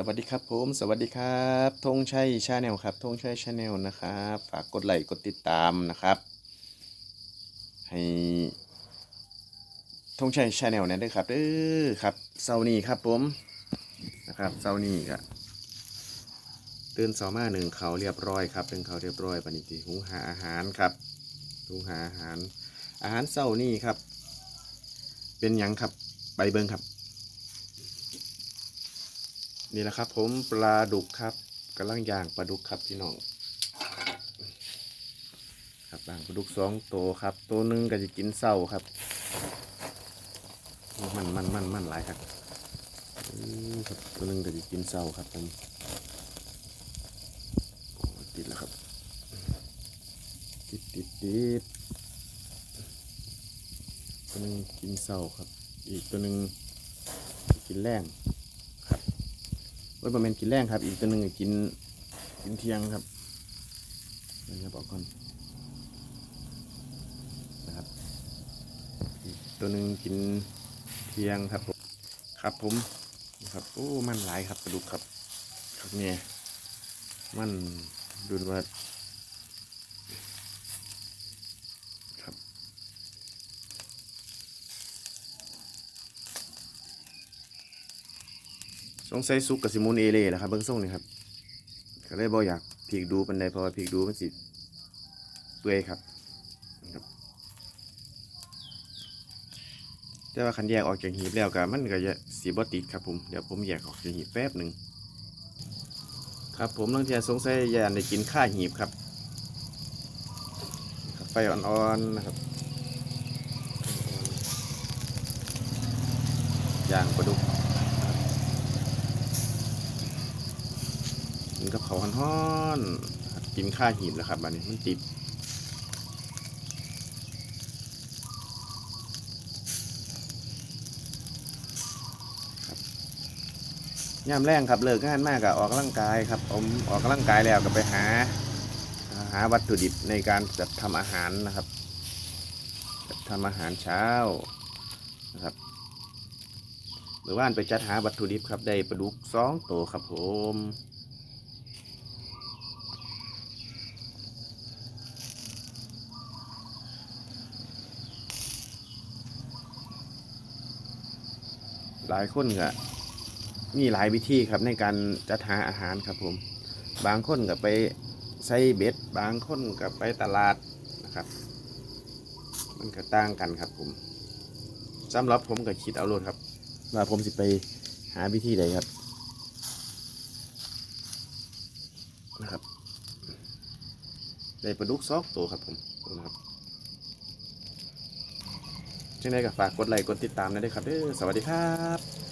สวัสดีครับผมสวัสดีครับธงชัยชาแนลครับธงชัยชาแนลนะครับฝากกดไลค์กดติดตามนะครับ ให้ธงชัยชาแนลนั่นด้วยครับเด้อครับเสานี้ครับผมนะครับเสาร์นี้ก็ตื่นเสามาหนึ่งเขาเรียบร้อยครับเป็นเขาเรียบร้อยปณิติหุงหาอาหารครับหุงหาอาหาร อาหารเสานี้ครับ เป็นยังครับไปเบิ้งครับ นี่แหละครับ ผมปลาดุกครับกำลังย่างปลาดุกครับพี่น้องครับย่างปลาดุกสองตัวครับ ตัวหนึ่งก็จะกินเศร้าครับ มันมันมันมันหลายครับครับตัวหนึ่งก็จะกินเศร้าครับผมติดแล้วครับ ติดติดติดตัวหนึ่งกินเศร้าครับ อีกตัวหนึ่งกินแรง ไว้ประมาณกินแรงครับ อีกตัวหนึ่งกินกินเที่ยงครับนี่ครับบอกก่อนนะครับอีกตัวหนึ่งกินเที่ยงครับผมครับผมนะครับโอ้มันหลายครับกระดูกครับครับเนี่ยมันดูว่าครับ สงสัยซุกกับซิมูนเอเล่แหละครับเบิ้องส่งนี่ครับก็เลยบ่อยากพีกดูปันใดเพราะว่าพีกดูมันสิเปื่อยครับ แต่ว่าคันแยกออกจากหีบแล้วก็มันก็จะสีบอติดครับผมเดี๋ยวผมแยกออกจากหีบแป๊บหนึ่งครับผมลังเทียสงสัยยานได้กินข้าหีบครับครับไฟอ่อนๆนะครับย่างปลาดุก กินกับเขาวฮ้อนๆกินข้าหีบแล้วครับบัดนี้มันติดยามแรงครับเลิกงานมากก็ออกกำลังกายครับผมออกกำลังกายแล้วก็ไปหา หาวัตถุดิบในการจัดทำอาหารนะครับจัดทำอาหารเช้านะครับหรือว่านไปจัดหาวัตถุดิบครับได้ปลาดุกสองตัวครับผม หลายคนก็มีหลายวิธีครับในการจัดหาอาหารครับผม บางคนก็ไปใส่เบ็ด บางคนก็ไปตลาดนะครับ มันก็ต่างกันครับผมสำหรับผมก็คิดเอาโลดครับว่าผมสิไปหาวิธีใดครับนะครับได้ปลาดุกซอกตัวครับผมดูนะครับ จังไงก็ฝากกดไลค์กดติดตามนะด้วยครับเด้อสวัสดีครับ